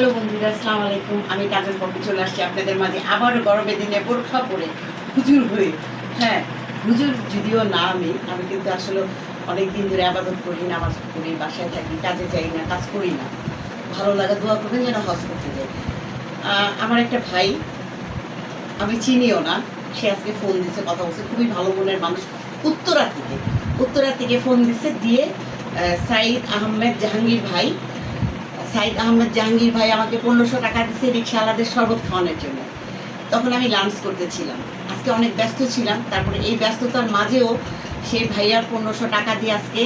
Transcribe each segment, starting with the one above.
Hello বন্ধুরা, আসসালামু আলাইকুম। আমি কাজল পক্ষে চলে আসছি আপনাদের মাঝে আবারও গরমের দিনে বোরখা পরে হুজুর হয়ে। হ্যাঁ হুজুর যদিও না আমি আমি কিন্তু আসলে অনেক দিন ধরে আবাদত করি, নামাজ করি বাসায় থাকি, কাজে যাই না, কাজ করি না। ভালো লাগা দোয়া করবেন যেন হজ করতে যাই। আমার একটা ভাই, আমি চিনিও না, সে আজকে ফোন দিছে, কথা বলছে, খুবই ভালো মনের মানুষ উত্তরা থেকে উত্তরা থেকে ফোন দিছে, দিয়ে সাইদ আহমেদ জাহাঙ্গীর ভাই সাইদ আহমেদ জাহাঙ্গীর ভাই আমাকে পনেরোশো টাকা দিচ্ছে রিক্সাওয়ালাদের শরবত খাওয়ানোর জন্য। তখন আমি লাঞ্চ করতেছিলাম। আজকে অনেক ব্যস্ত ছিলাম, তারপরে এই ব্যস্ততার মাঝেও সেই ভাইয়ার পনেরোশো টাকা দিয়ে আজকে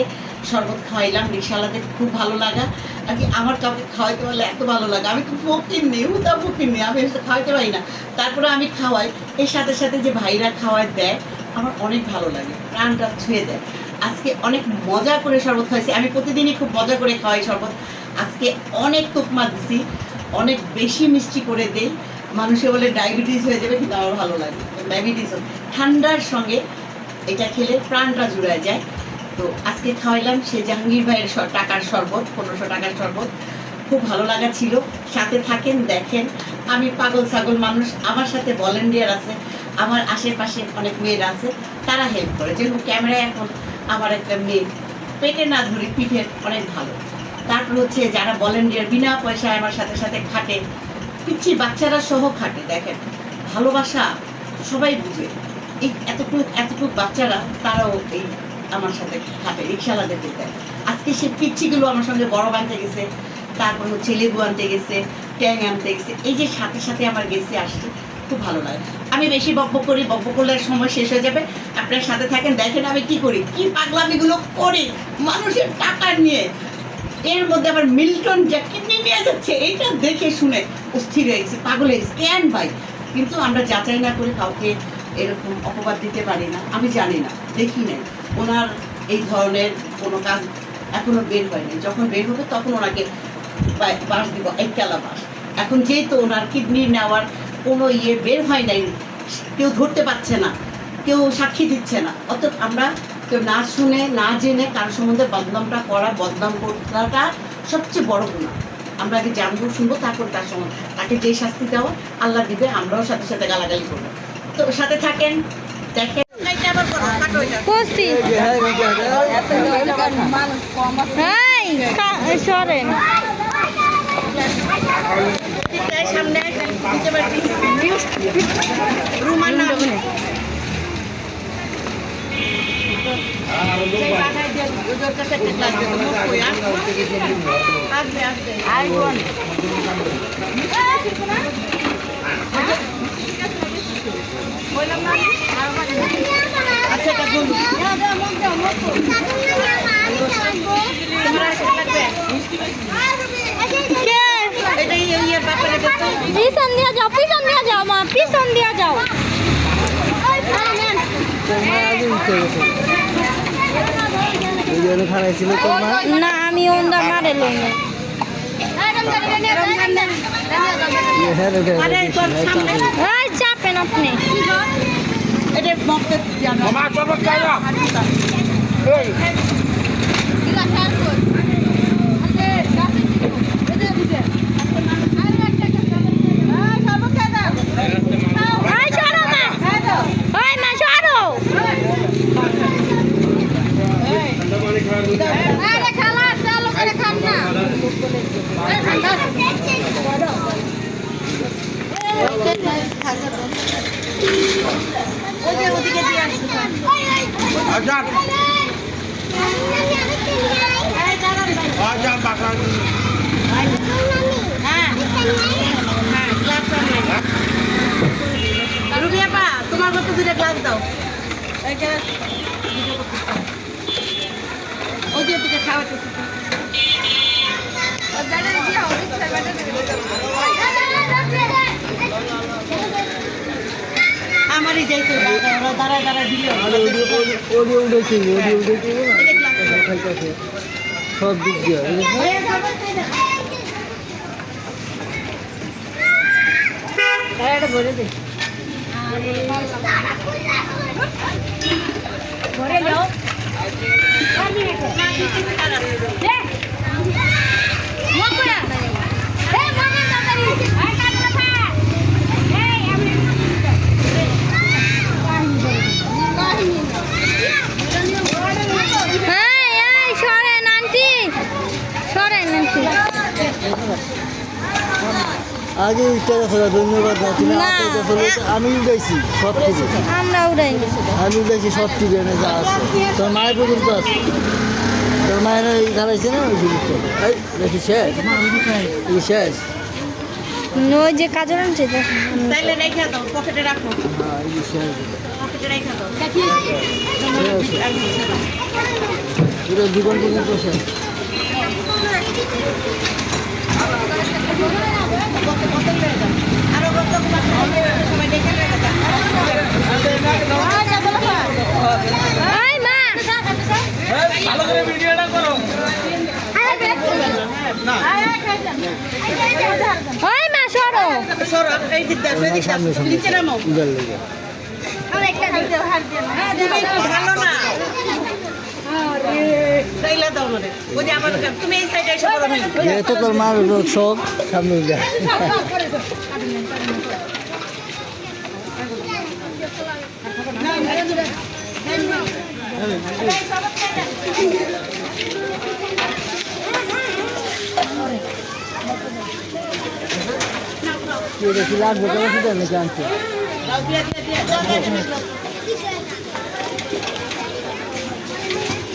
শরবত খাওয়াইলাম, রিক্সাওয়ালাদের খুব ভালো লাগা। আর কি আমার কাউকে খাওয়াইতে পারলে এত ভালো লাগে। আমি খুব ফকির নেই হুদা ফকির নেই আমি খাওয়াইতে পারি না। তারপরে আমি খাওয়াই, এর সাথে সাথে যে ভাইরা খাওয়াই দেয়, আমার অনেক ভালো লাগে, প্রাণটা ছুঁয়ে দেয় আজকে অনেক মজা করে শরবত খাওয়াইছি। আমি প্রতিদিনই খুব মজা করে খাওয়াই শরবত। আজকে অনেক তোকমা দিছি, অনেক বেশি মিষ্টি করে দেই। মানুষে বলে ডায়াবেটিস হয়ে যাবে, কিন্তু আমার ভালো লাগে। ডায়াবেটিস ঠান্ডার সঙ্গে এটা খেলে প্রাণটা জুড়ে যায়। তো আজকে খাওয়াইলাম সে জাহাঙ্গীর ভাইয়ের টাকার শরবত, পনেরোশো টাকার শরবত। খুব ভালো লাগা ছিল। সাথে থাকেন, দেখেন। আমি পাগল ছাগল মানুষ, আমার সাথে ভলেন্টিয়ার আছে। আমার আশেপাশে অনেক মেয়েরা আছে, তারা হেল্প করে। যেরকম ক্যামেরায় এখন আমার একটা মেয়ে। পেটে না ধরি পিঠে অনেক ভালো। তারপর হচ্ছে যারা ভলেন্টিয়ার বিনা পয়সায় আমার সাথে সাথে খাটে। পিচ্ছি বাচ্চারা সহ খাটে, দেখেন। ভালোবাসা সবাই বুঝে। এই এতটুকু এতটুকু বাচ্চারা, তারাও এই আমার সাথে খাটে রিক্সাওয়ালাদেরকে দেয়। আজকে সে পিচ্ছিগুলো আমার সঙ্গে বড় আনতে গেছে, তারপর হচ্ছে লেবু আনতে গেছে, ট্যাং আনতে গেছে। এই যে সাথে সাথে আমার গেছে আসছে, খুব ভালো লাগে। আমি বেশি বকবক করি, বকবক করলে সময় শেষ হয়ে যাবে। আপনার সাথে থাকেন, দেখেন আমি কি করি, কি পাগলামিগুলো করি মানুষের টাকা নিয়ে। এর মধ্যে আবার মিল্টন যা কিডনি নিয়ে যাচ্ছে, এইটা দেখে শুনে অস্থির হয়েছে পাগল হয়ে গেছি। কেন ভাই। কিন্তু আমরা যাচাই না করে কাউকে এরকম অপবাদ দিতে পারি না, আমি জানি না, দেখি নাই। ওনার এই ধরনের কোনো কাজ এখনও বের হয়নি। যখন বের হবে তখন ওনাকে বাস দিব একতলা বাস। এখন যেহেতু ওনার কিডনি নেওয়ার কোনো ইয়ে বের হয় নাই, কেউ ধরতে পারছে না, কেউ সাক্ষী দিচ্ছে না। অত আমরা কেউ না শুনে না জেনে কার সম্বন্ধে বদনামটা করা বদনাম করাটা সবচেয়ে বড় গুণা আমরা আগে জানব শুনব তারপর তার সম্বন্ধে তাকে যেই শাস্তি দেওয়া আল্লাহ দিবে আমরাও সাথে সাথে গালাগালি করব। তো সাথে থাকেন দেখেন। সরেন। সামনে দিতে পারবি রুমাল না সেই বাসায় দিয়ে ওদের কাছে একটা গ্লাস দে, তো মুখ কই, আসব? আসবে, আসবে। বললাম না? আচ্ছা, এটা বলুন। তোমার। পিছন দিয়া যাও পিছন দিয়া যাও মা পিছন দিয়া যাও খারাইছিল তোমার না আমি ওন্দা মারে লই না আরে তোর সামনে এই চাপেন আপনি। এটা মগতে জানো এই সরো মা ওই মা সরো ওই যে ওদিকে দিয়ে আসছে আজান আজান বাসান হ্যাঁ হ্যাঁ গ্লাস আনে রুবি আপা তোমার মতো দুটো গ্লাস দাও। এইটা ওই যে ওদিকে আমারই যাইতে ওরা দাঁড়ায় দাঁড়ায় দিলে ওডিও উঠেছি ওডিও উঠেছি। সব দিক দিয়ে। ভরে দে। ভরে নাও আগে টাকা ফেলা ধন্যবাদ না তুমি আমি উঠাইছি সব থেকে আমরা উড়াইনি আমি উঠাইছি সব থেকে এনে যা আছে। তোর মায়ের পর্যন্ত আছে। তোর মায়ের এই না ওই জিনিসটা এই দেখি শেষ? এই শেষ? ওই যে কাজল আনছে তো। তাইলে রেখে দাও পকেটে রাখো। হ্যাঁ এই শেষ। পকেটে রেখে দাও। পুরো জীবন পর্যন্ত শেষ। ওই মা সরো সরো এই দিক দাও এই দিক দাও সামনে সামনে নিচে নামো লেগে একটু ভালো না মানে যে আমার। তুমি এই সাইডে এসে পড়ো এ তো তোর মার সব সামনে দেখি লাগবে নাকি আনছে দাও দিয়ে দিয়ে দিয়ে দাও দিয়ে দিয়ে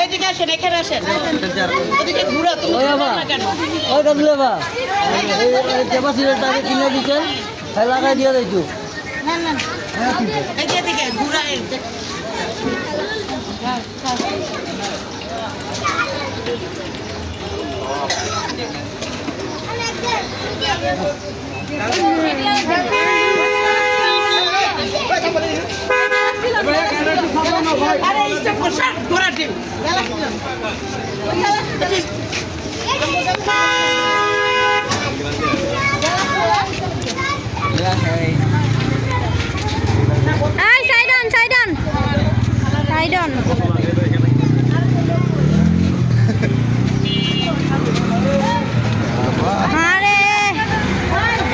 এদিকে আসেন এখানে আসেন। ওদিকে ঘুরো তুমি ওই ঘুরো বাবা না কেন? ওইটা দিলে বা। এই এই কিনে দিচ্ছেন লাগাই দিয়ে দিচ্ছু এই যে এদিকে ঘুরা এই যে- আরে স্টপ কর সর ঘোরা টিম এই side on side on side on আরে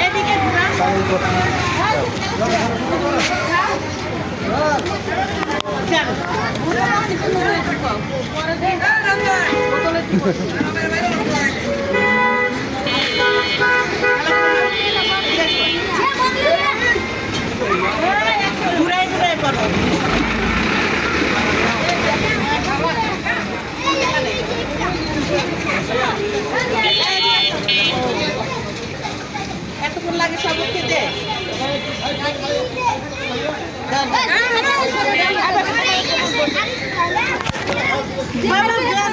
এদিকে ঘুরা চল ঘুরাই ঘুরাই করো এতক্ষণ লাগে সব খেতে বাবা, গ্লাস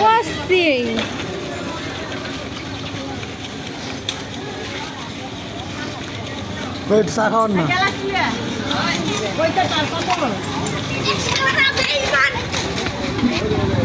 বসছি পেট চা খাওয়ান না। এই